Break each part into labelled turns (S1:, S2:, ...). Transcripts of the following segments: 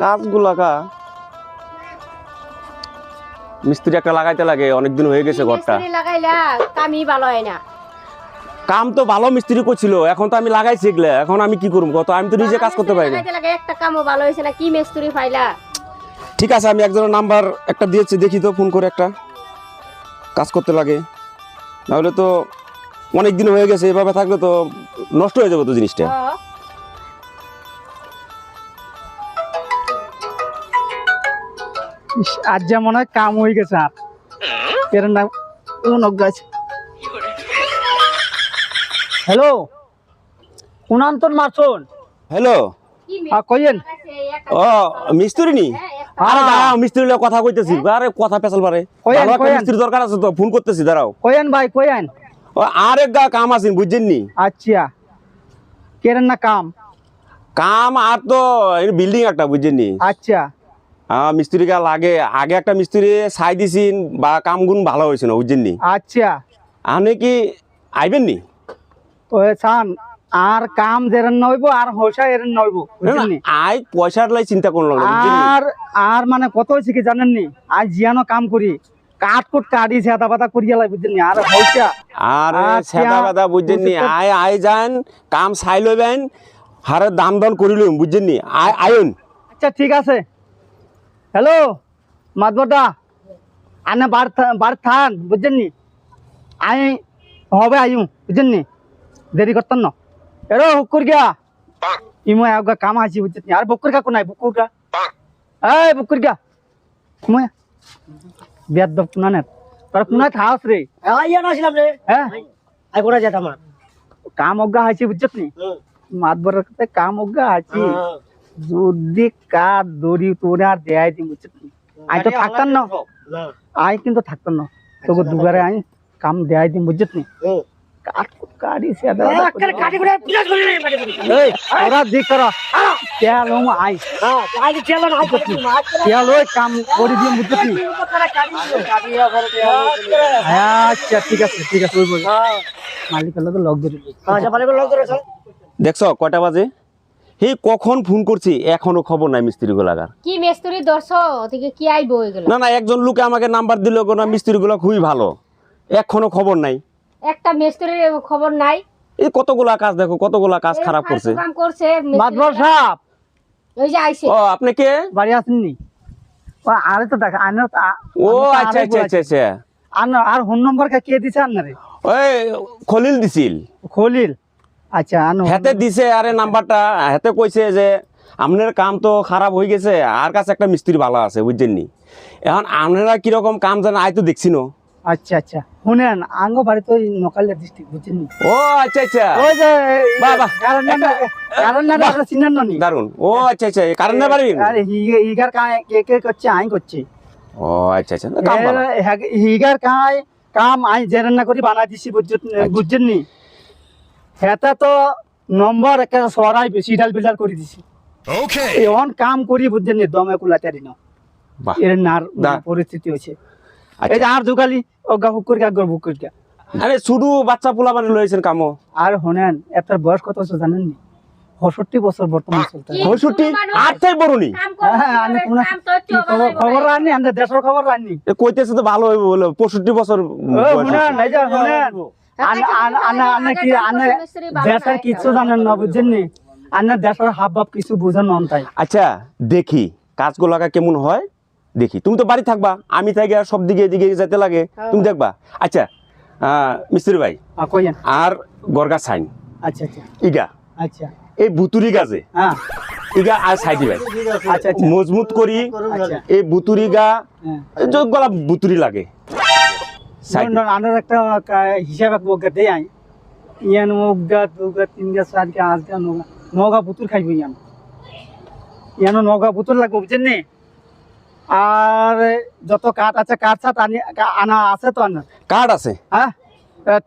S1: কাজগুলাকা। মিস্ত্রি একটা লাগাইতে লাগে অনেকদিন হয়ে গেছে ঘরটা।
S2: লাগাইলা কামই ভালো হয় না।
S1: কাম তো ভালো মিস্ত্রি করছিল এখন তো আমি লাগাইছি এগুলা এখন আমি কি করব কত? আমি তো নিজে কাজ করতে পারি না।
S2: একটা কামও ভালো হয়েছে না কি মিস্ত্রি পাইলা
S1: ঠিক আছে আমি একজনের নাম্বার একটা দিয়েছি দেখি তো ফোন করে একটা। কাজ করতে লাগে। নাহলে তো অনেক দিন হয়ে গেছে এভাবে থাকলে তো নষ্ট হয়ে যাবে তো জিনিসটা।
S3: আজ যা মনে হয় কাম হয়ে গেছে আর। এর নাম অনজ্ঞ আছে হ্যালো? উনান্তন মারছন
S1: হ্যালো?
S2: কি
S3: আ, কইয়েন।
S1: ও মিস্ত্রি নি
S2: হ্যাঁ,
S1: আরে দাঁড়াও। মিস্ত্রি লগে কথা কইতেছি। আরে কথা পেছাল পারে। মিস্ত্রি দরকার আছে তো ফোন করতেছি দাঁড়াও।
S3: কইয়েন ভাই কইয়েন।
S1: ও আরেক গা কাম আছে বুঝছেন নি
S3: আচ্ছা। কেরেন না কাম?
S1: কাম আর তো বিল্ডিং একটা বুঝছেন নি
S3: আচ্ছা।
S1: হ্যাঁ মিস্ত্রি কা লাগে। আগে একটা মিস্ত্রি ছাই দিছিন বা কাম গুণ ভালো হয়েছে না বুঝছেন নি?
S3: আচ্ছা।
S1: আপনি কি আইবেন নি?
S3: চান আর কাম যেরেন নইব আর হইসা এরেন নইব?
S1: আই পয়সার লাই চিন্তা করলাম না?
S3: আর আর মানে কত হয়েছে কি জানেন নি? আজ জিয়ানো কাম করি কাঠ কুট কাটি সেতা পাতা করিয়া লাই বুঝলেন নি? আর হইসা
S1: আরে সেটা কথা বুঝছেন নি? আয় আয় যান কাম ছাই লইবেন হারে দাম দন করিলুম বুঝছেন নি? আয় আয়ন
S3: আচ্ছা ঠিক আছে। হ্যালো মাধবদা আনে বার বার থান বুঝছেন নি? আই হবে আইউ বুঝছেন নি? দেরি করতেন না। এরো হুকুর গিয়া। ইমো আগে কাম আছি বুঝছেন নি? আর বুকুর গা কোনাই বুকুর গা। এই বুকুর গা মই বিয়ার দপ কোনানে তোর কোনায় থাস রে?
S4: ইয়া আসলাম রে।
S3: হ্যাঁ
S4: আই কোনা যেতাম
S3: কাম অজ্ঞা আছে বুঝছত নি? মাতবরের কাম অজ্ঞা আছে। যদি কার দড়ি তোরে আর দেয় নি আই তো থাকতাম না। আই কিন্তু থাকতাম না। তোকে দুগারে আই কাম দেয় দিন বুঝছত নি কাট কাটি সে
S4: কাটি করে পিলাস করে রে
S3: এই ওরা দি কর। তেল হম আই।
S4: হ্যাঁ আই চলো না আই করছি
S3: তেল ওই কাম করে দিন বুঝছত নি আচ্ছা ঠিক আছে ঠিক আছে বল। মালিকের লগে লগ ধরে
S4: আচ্ছা ভালো করে লগ করে চল
S1: দেখছ কয়টা বাজে? হে কখন ফোন করছি? এখনও খবর নাই মিস্ত্রি গুলাগার
S2: কি মিস্ত্রি দর্শ ওদিকে কি আইবো এগুলো
S1: না না একজন লোকে আমাকে নাম্বার দিল না মিস্ত্রি গুলা খুবই ভালো। এখনও খবর নাই।
S2: একটা মিস্ত্রির খবর নাই।
S1: এই কতগুলা কাজ দেখো কতগুলা কাজ খারাপ করছে।
S2: কাম করছে মিস্ত্রি-
S3: সাহেব!
S2: ওই যে আইছে।
S1: ও আপনি কে?
S3: বাড়ি আসেননি? ও আরে তো দেখ আনে
S1: ও আচ্ছা আচ্ছা আচ্ছা আচ্ছা।
S3: আর ফোন নম্বর কে দিছে আর
S1: ওই খলিল দিছিল।
S3: খলিল? আচ্ছা
S1: হেতে দিছে আরে নাম্বারটা হেতে কইছে যে আপনার কাম তো খারাপ হয়ে গেছে আর কাছে একটা মিস্ত্রি ভালো আছে বুঝছেন নি? এখন আপনারা কীরকম কাম আই তো দেখছি না।
S3: আচ্ছা আচ্ছা। শুনেন আঙ্গ বাড়ি তো নকালিয়া ডিস্ট্রিক্ট বুঝছেন
S1: ও আচ্ছা আচ্ছা।
S3: ওই যে
S1: বাহ।
S3: কারণ কারণ না আপনারা চিনেন না।
S1: দারুণ ও আচ্ছা আচ্ছা কারেন্ট বাড়ি?
S3: আরে হিগার কে কে করছে আই করছে।
S1: ও আচ্ছা আচ্ছা কাম
S3: হিগার কায় কাম আই জেরেন না করি বানা দিছি বুঝছেন
S1: আচ্ছা।
S3: বুঝছেন নি? হেতা তো নম্বর একটা সরাই বেশি ডাল বিল্ডার করে দিছি।
S5: Okay.
S3: এমন কাম করি বুঝছেন নি দমে কুলাতারি না
S1: বাহ।
S3: এর নার পরিস্থিতি হয়েছে। এই
S1: আচ্ছা
S3: যে আর গর বুকুর গা
S1: আরে শুধু বাচ্চা পোলা মানে লয়েছেন কামো?
S3: আর হনেন এটার বয়স কত বছর জানেন নি? পঁয়ষট্টি বছর বর্তমান চলতে
S1: পঁয়ষট্টি
S2: শুধু মানুষ?
S1: আট বড় নি?
S2: কাম করব
S3: হ্যাঁ, আমি
S2: কীভাবে?
S3: কোনো-
S2: কাম তো
S3: খবর। রাননি? আমাদের দেশের খবর রাননি।
S1: কইতেছে তো ভালো হইব বলে পঁয়ষট্টি বছর
S3: দেশের কিছু জানেন না বুঝছেন নি? দেশের হাব ভাব কিছু বুঝেন নন তাই।
S1: আচ্ছা দেখি কাজগুলাকা কেমন হয়? দেখি। তুমি তো বাড়ি থাকবা আমি থাকি আর সব দিকে এদিকে যেতে লাগে। তুমি দেখবা। আচ্ছা আহ, মিস্ত্রি ভাই আর গরগা সাইন।
S3: আচ্ছা আচ্ছা।
S1: ইগা।
S3: আচ্ছা।
S1: এই বুতুরি গাছে।
S3: হ্যাঁ।
S1: ইগা আর সাইডি ভাই।
S3: আচ্ছা আচ্ছা।
S1: মজবুত করি এই বুতুরি গা
S3: হ্যাঁ।
S1: গলা বুতুরি লাগে।
S3: আনার একটা হিসাব এক দেয় আই। ইয়ান মুখ গা দু গা তিন গা চার গা আজ গা নগা নগা পুতুল খাইব ইয়ান ইয়ান নগা পুতুল লাগবে বুঝছেন নি? আর যত কাঠ আছে কাঠ সাথ আনি আনা আছে তো আনার
S1: কার্ড আছে?
S3: হ্যাঁ?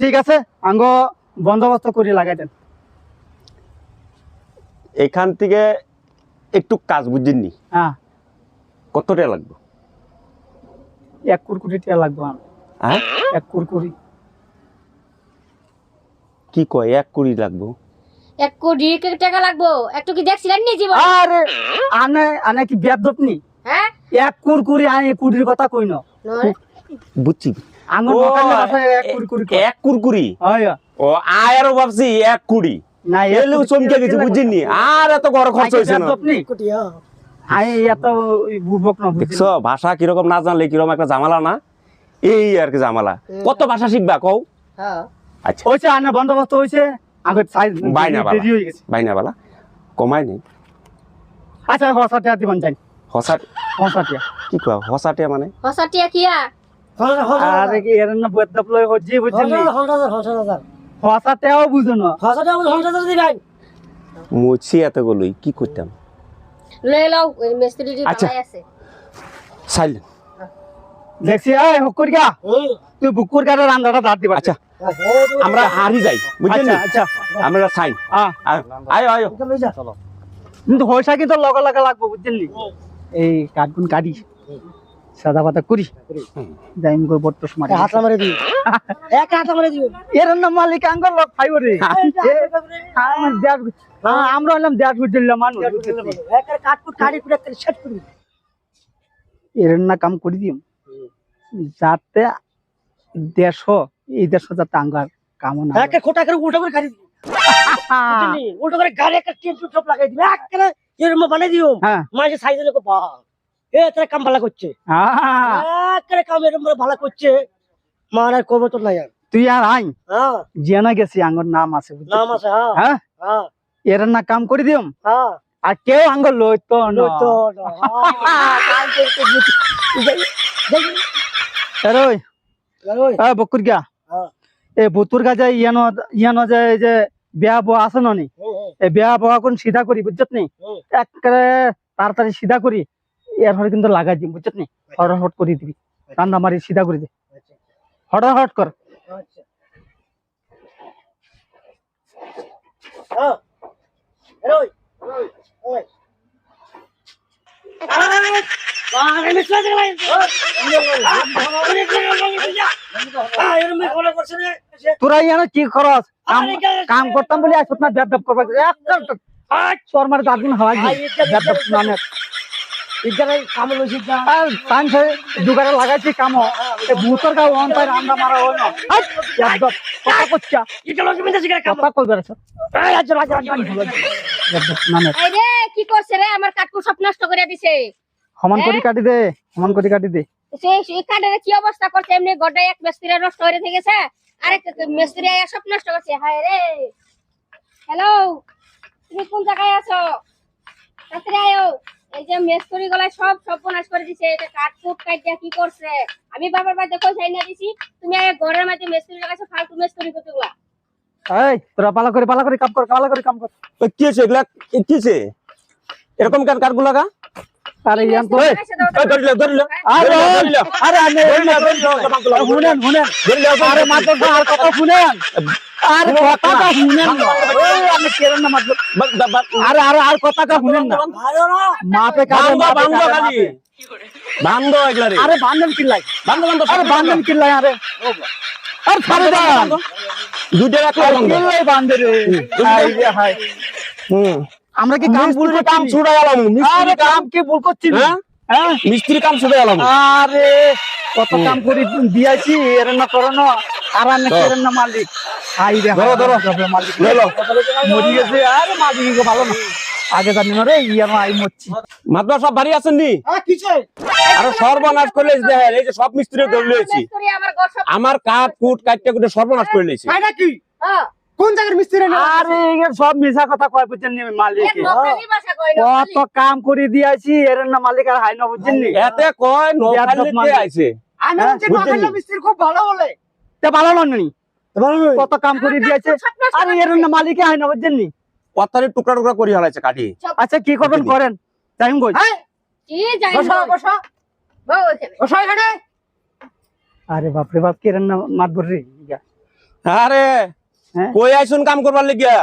S3: ঠিক আছে আঙ্গ বন্দোবস্ত করে লাগাই দেন।
S1: এখান থেকে একটু কাজ বুঝছেননি
S3: হ্যাঁ।
S1: কত টাকা লাগবে?
S3: এক কুরকুরি টিয়া লাগবে আমার।
S1: হ্যাঁ?
S3: এক কুরকুরি
S1: কি কয় এক কুড়ি লাগবে?
S2: এক কোটি টাকা লাগবো? একটু কি দেখছিলেন নি জীবন?
S3: আরে আনে আনে কি নি?
S2: হ্যাঁ?
S3: এক কুরকুরি আই কুড়ির কথা কই না?
S1: বুঝছি।
S3: আঙ্গুর এক কুরকুরি কয়।
S1: এক কুরকুরি ও আয়ারও ভাবছি এক কুড়ি।
S3: না
S1: এলেও চমকে গেছি বুঝছিনি আর এত বড় খরচ হয়েছে না?
S4: কোটি
S3: আই এত বুবক না
S1: দেখছ ভাষা কীরকম না জানলে কীরকম একটা জামালা না? এই আর কি জামালা কত ভাষা শিখবা কও?
S2: হ্যাঁ।
S1: আচ্ছা।
S3: আনে বন্দোবস্ত হইছে আগে সাইজ
S1: বাইনা বালা।
S3: দেরি গেছে।
S1: বাইনা বালা কমাই নেই।
S3: আচ্ছা হসাতে দিবান যাই।
S1: কি কয় হসাটে মানে?
S2: হসাটিয়া কিয়া?
S3: আরে কি এর না বেদপ লই হজি বুঝছেন নি? বুঝো না।
S1: মুছি এত গলুই কি করতাম?
S2: লয়ে লও মিস্ত্রি
S1: আচ্ছা।
S2: আছে।
S1: সাইল
S3: দেখছি এই হকুর গা। তুই বুকুর দাঁত দিবা
S1: আচ্ছা। আমরা হারি যাই বুঝছেন
S3: আচ্ছা আচ্ছা।
S1: আমরা সাইন।
S3: আহ
S1: আয় আয়
S3: কিন্তু হইসা কিন্তু লগা লাগা লাগবো বুঝছেন এই কাটগুন কাটি সাদা পাতা করি যাই আমি করব তো সময়
S4: হাত মারে দিও এক হাত মারে দিও
S3: এর না মালিক আঙ্গল লোক খাইব রে। আমার দেশ হ্যাঁ, আমরা হলাম দেশ বুঝলাম মানুষ
S4: এক কাটকুট কাটি কুটে সেট করবি
S3: এর না কাম করে দিম। যাতে দেশ এই দেশ যাতে আঙ্গার কামনা
S4: এক খোটা করে উল্টো করে কাটি উল্টো করে গাড়ি একটা টপ লাগাই দিবি। বানাই দিও
S3: হ্যাঁ।
S4: মাঝে সাইজে লোক বা এ তোর কাম ভালো করছে। কাম ভালো করছে। মার আর করব তো নাই আর।
S3: তুই আর আই
S4: হ্যাঁ।
S3: জেনা গেছি আঙ্গর নাম আছে?
S4: নাম আছে হ্যাঁ।
S3: এর না কাম করে
S4: হ্যাঁ।
S3: আর কেউ আঙ্গর লইতো না।
S4: না। হ্যাঁ,
S3: এ বকুর গা
S4: হ্যাঁ,
S3: এ বুতুর গা যায় ইয়ানো ইয়ানো যায় এই যে বিয়া বয়া আছে নি
S4: হুম, হুম,
S3: এই বিয়া বয়া কোন সিধা করি বুঝছত নি। একবারে তাড়াতাড়ি সিধা করি এর হরে কিন্তু লাগাই দিম বুঝছত নি হট করে দিবি রান্না মারি সিধা করে দে
S4: আচ্ছা,
S3: হট কর
S4: আচ্ছা।
S3: তোরা ইয়ানো কি খরচ? কাম করতাম বলে না করবা। মারে দাদুন নামে। লাগাইছি কাম। ভূতর তাই রান্না মারা না। কথা করছা। কথা কইবার
S4: আজ,
S3: নামে।
S2: এই রে কি করছে রে? আমার কাটকু সব নষ্ট করে দিছে।
S3: সমান করে কাটি দে সমান করে কাটি দে।
S2: সেই সেই কাঠের কি অবস্থা করছে? এমনি এক মিস্ত্রি নষ্ট হয়ে থেকে গেছে। আরেক মিস্ত্রি আয়া সব নষ্ট করছে। হায় রে। হ্যালো তুমি কোন জায়গায় আছো? তাড়াতাড়ি আয়ো। এই যে মিস্ত্রি গলায় সব সর্বনাশ করে দিছে। এটা কুট কাটিয়া কি করছে? আমি বাবার বাড়িতে কই যাই না দিছি? তুমি আয়া ঘরের মধ্যে মিস্ত্রি লাগাইছো ফালতু মিস্ত্রি কতগুলা?
S3: এই তোরা পালা করে পালা করে কাম কর পালা করে কাম কর।
S1: কি হয়েছে এগুলা? কি হয়েছে এরকম কার লাগা
S3: আরে ইয়ান তো
S1: ধরিল ধরিল।
S3: আরে
S1: ধরিল
S3: আরে আরে শুনেন শুনেন। আরে মাত্র আর কথা শুনেন। আরে কথাটা শুনেন না। আমি কেরেন না মাত্র আরে আরে আর কথাটা শুনেন না। মাপে
S1: বান্ধব
S3: কাটে,
S1: খালি।
S3: মাপে।
S1: এগুলা রে
S3: আরে বান্ধন কিল্লাই।
S1: বান্ধব বান্ধব
S3: আরে বান্ধন কিল্লাই আরে। আরে ছাড়ে দাও
S1: দুইটা বান্ধব।
S3: কিল্লাই বান্ধে রে। হাই রে হাই
S1: হুম।
S3: আমরা কি কাম ভুল
S1: কাম
S3: করছি
S1: গেলাম
S3: আরে কাম কি ভুল করছি?
S1: হ্যাঁ?
S3: হ্যাঁ?
S1: মিস্ত্রি কাম ছুড়ে গেলাম।
S3: আরে কত কাম করে দিয়েছি এর না করো না আর আমি। কেরেন না মালিক। হাই রে
S1: ধরো, ধরো।
S3: মালিক।
S1: লইলো।
S3: মরি গেছে। আরে মালিক ভালো না। আগে জানি না রে ইয়া না আই মরছি।
S1: মাতবা সব বাড়ি আছেন নি?
S4: কিসে?
S1: আরে সর্বনাশ করে লেছি দেখেন এই যে সব মিস্ত্রি ধরে
S2: মিস্ত্রি আমার ঘর সব
S1: কাঠ কুট কাটতে কুটে সর্বনাশ করে লেছি
S4: তাই নাকি?
S2: হ্যাঁ।
S4: কোন জায়গার মিস্ত্রি
S3: আরে সব মিশা কথা কয় বুঝছেন মালিক
S2: কই
S3: কত কাম করে দিয়েছি এর না মালিক আর হাই না বুঝছেন
S1: এতে কয়
S3: বিয়াদব
S1: আইছে।
S4: আমি
S3: হ্যাঁ,
S4: হচ্ছে
S1: বুঝছেন
S4: মিস্ত্রি খুব ভালো বলে।
S3: তে ভালো না? নি
S4: ভালো নয়।
S3: কত কাম করে দিয়েছে? আরে এর না মালিক হাই না বুঝছেন নি?
S1: পাতারে টুকরা টুকরা করে হারাইছে কাটি
S3: আচ্ছা কি করবেন করেন? টাইম কই?
S4: হ্যাঁ,
S2: কি জানি
S4: বসো, বসো, বসো এখানে।
S3: আরে বাপরে বাপ কেরেন না মাতবর রে?
S1: আরে
S3: হ্যাঁ?
S1: কই আইছুন কাম করবার লাগিয়া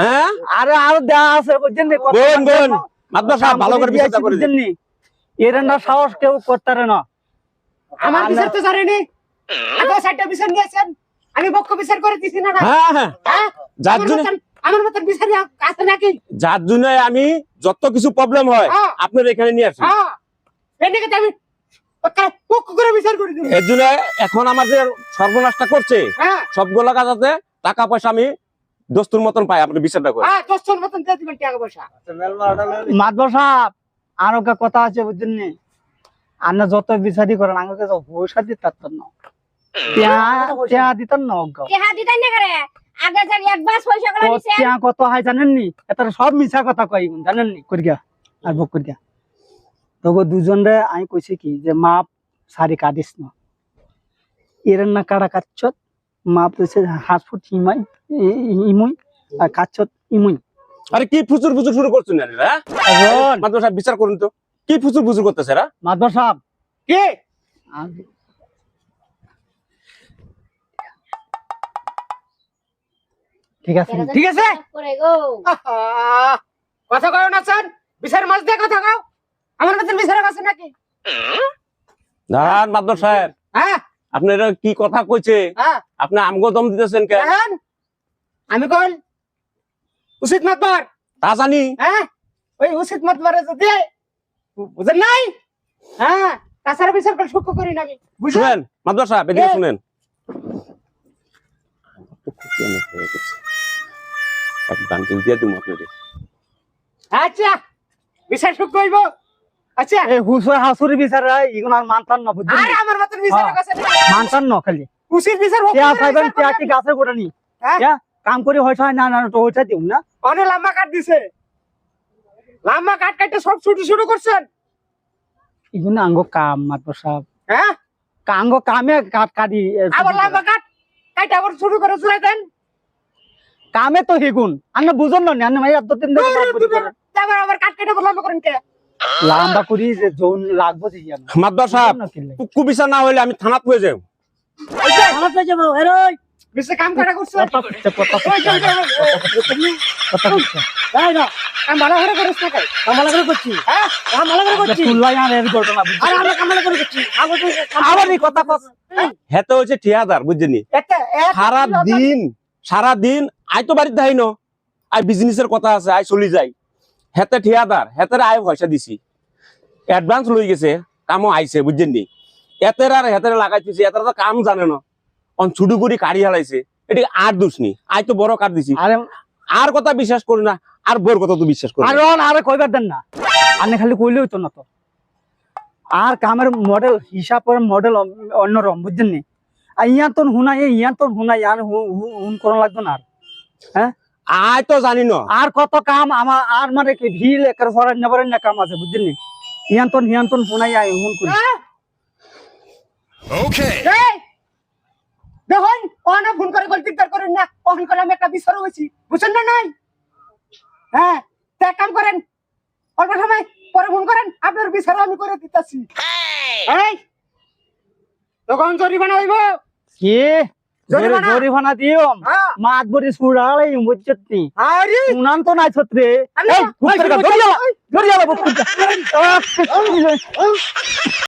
S1: হ্যাঁ?
S3: আরে আর দেয়া আছে বুঝছেন নি?
S1: বোন বোন সাহেব ভালো করে বিচার করে দিন।
S3: নি? এর না সাহস কেউ করতে না।
S4: আমার বিচার তো জানেনি? আগে সাইডটা বিচার নিয়েছেন? আমি পক্ষ বিচার করে দিছি না?
S1: হ্যাঁ হ্যাঁ।
S4: হ্যাঁ?
S1: যার জন্য
S4: আমার মতন বিচারি আছে নাকি?
S1: যার জন্য আমি যত কিছু প্রবলেম হয়
S4: হ্যাঁ।
S1: আপনার এখানে নিয়ে আসি।
S4: হ্যাঁ। এদিকে আমি পক্ষ করে বিচার করে দিবি।
S1: এর জন্য এখন আমাদের সর্বনাশটা করছে।
S4: হ্যাঁ।
S1: সবগুলো কাজাতে টাকা পয়সা আমি দোস্তুর মতন পাই আপনি বিচারটা করে
S4: হ্যাঁ দশটার মতন দিয়ে দিবেন টাকা পয়সা
S3: মাতবর সাহেব আর কথা আছে বুঝছেন নি? আন্না যত বিচারি করেন আমাকে পয়সা দিতার তো না। কত হয় জানেন নি? এটা সব মিছা কথা কই জানেন নি? করিয়া আর ভোগ করিয়া। তোকে দুজন রে আমি কইছি কি যে মাপ সারি কাটিস না। এর না কাটা কাচ্ছত মাপ দিছে হাঁস ফুট ইমাই ইমুই আর কাচ্ছত ইমুই।
S1: আরে কি ফুচুর ফুচুর শুরু করছেন
S3: এখন
S1: সাহেব বিচার করুন তো। কি ফুচুর ফুচুর করতেছে
S3: মাতবর সাহেব
S4: কি?
S3: ঠিক আছে।
S4: ঠিক আছে।
S2: করে গো।
S4: আহা, কথা কও না স্যার? বিচার মাছ দিয়ে কথা কও আমার মতন বিচার আছে নাকি?
S1: দাঁড়ান মাত্র সাহেব
S4: হ্যাঁ?
S1: আপনি এটা কি কথা কইছে?
S4: হ্যাঁ?
S1: আপনি আমগো দম দিতেছেন কে?
S4: আমি কল উচিত মাতবার।
S1: তা জানি।
S4: হ্যাঁ ওই উচিত মাতবারে যদি বুঝেন নাই? হ্যাঁ তাছাড়া বিচার করে সূক্ষ্ম করি নাকি বুঝলেন
S1: শুনেন মাত্র সাহেব এদিকে
S4: এ-
S1: শুনেন। বান্ডিল দিয়ে দিব আপনাদের
S4: আচ্ছা বিচার সূক্ষ্ম হইব। আচ্ছা।
S3: এই হুসুর হাসুরি বিচার আর না বুঝলি
S4: আরে আমার মতন বিচার
S3: হ্যাঁ।
S4: আছে
S3: না খালি।
S4: বিচার।
S3: কি গাছের গোটা নি
S4: হ্যাঁ?
S3: কাম করে হয়তো হয় না না তো ওইটা দিও না।
S4: অনেক লম্বা কাট দিছে। লম্বা কাট কাটতে সব ছোট ছোট করছেন।
S3: এগুলো আঙ্গ কাম মাতবর সাহেব
S4: হ্যাঁ?
S3: কামে কাট কাটি
S4: আবার লম্বা কাট কাটে আবার শুরু করে চলে দেন।
S3: কামে তো হেগুন। আন্ন বুঝন না আন্ন দিন।
S4: তারপর আবার কাট কেটে আবার লম্বা করেন কে?
S3: লাম্বা করি যে যৌন লাগবো যে জানো
S1: টুকু না হইলে আমি থানা হয়ে যাই
S4: পেয়ে যাব এরই বেশি কাম কাটা করছে
S3: কথা কইছে, কথা
S4: ওই
S3: কইছে,
S4: যে, ওই যে, ওই যে,
S3: কথা কইছে।
S4: এই না, কাম ভালো করে করিস না কাই। কাম ভালো করে করছি। হ্যাঁ? কাম ভালো করে করছি।
S3: তুললাই আর এর ঘটনা বুঝলি?
S4: আরে আমরা কাম ভালো করে করছি। আবার তুই কাম-
S3: আবার এই কথা কস
S1: হেতে হচ্ছে ঠিয়াদার বুঝছেনি সারা দিন সারা দিন আই তো বাড়িতে আই ন আই বিজনেসের কথা আছে আই চলি যাই হেতে ঠিয়াদার হেতের আয় পয়সা দিছি অ্যাডভান্স লই গেছে কামও আইছে বুঝছেন নি এতের আর হেতের লাগাইতেছে এতের তো কাম জানে না অন ছুটু করি কাড়ি হালাইছে। এটি আর দোষ নি আই তো বড় কার দিছি।
S3: আরে
S1: আর কথা বিশ্বাস করি না আর বোর কথা তো বিশ্বাস করি
S3: আর। আরে কইবার দেন না। আনে খালি কইলে হইতো না তো। আর কামের মডেল হিসাব মডেল অন্যরকম বুঝছেন নি? আর ইয়া তো হুনা ইয়া তো হুনা ইয়ার হুন করা লাগতো না আর। হ্যাঁ?
S1: আই তো জানি না।
S3: আর কত কাম আমার আর মানে কি ভিল একার সরাই নেবারেন না কাম আছে বুঝছেন নি? ইয়ান্তন হিয়ান্তন হুনাই আই হুন করি।
S4: হ্যাঁ? দেখুন ওখানে ফোন করে দিকদার করেন না। ওখান করে আমি একটা বিচার হয়েছি। বুঝছেন না নাই? হ্যাঁ তো কাম করেন অল্প সময় পরে ফোন করেন আপনার বিচার আমি করে দিতেছি। এই তখন জরিমানা হইব।
S3: কি?
S4: জরিমানা?
S3: জরিমানা দিও?
S4: হ্যাঁ।
S3: মাত বরি সুড়ালাই বুঝছত
S4: আরে!
S3: উনান তো নাই ছত্রে। ধরে ধরে গেল,